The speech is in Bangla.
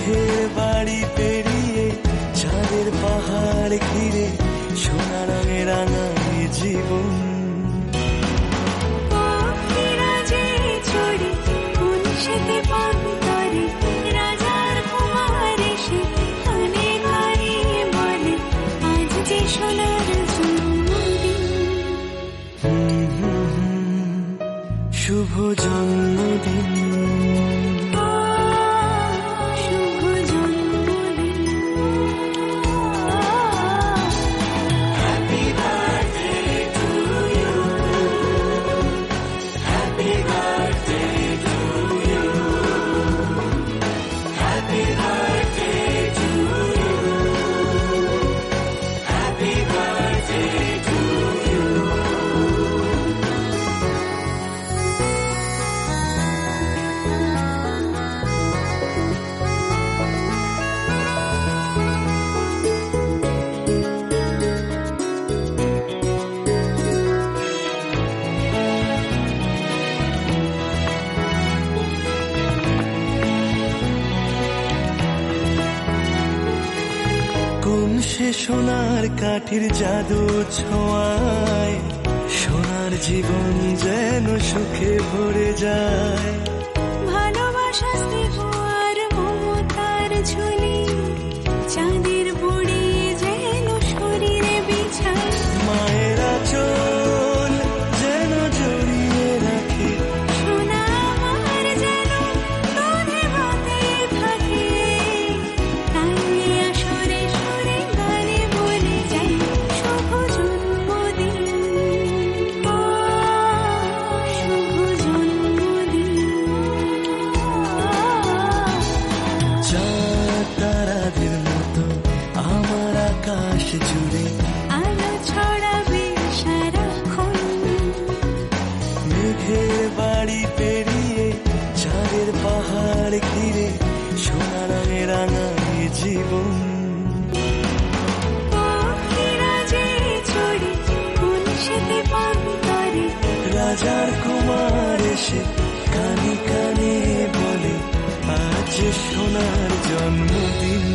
খেয়ে বাড়ি পেরিয়ে চাঁদের পাহাড় ঘিরে সোনা রঙে রাঙা জীবন। শুভ জন্মদিন। কোন সে সোনার কাঠির জাদু ছোঁয়ায়। সোনার জীবন যেন সুখে ভরে যায়। পাহাড় ঘিরে সোনা রঙে রাঙায় জীবন। রাজার কুমার এসে কানে কানে বলে আজ সোনার জন্মদিন।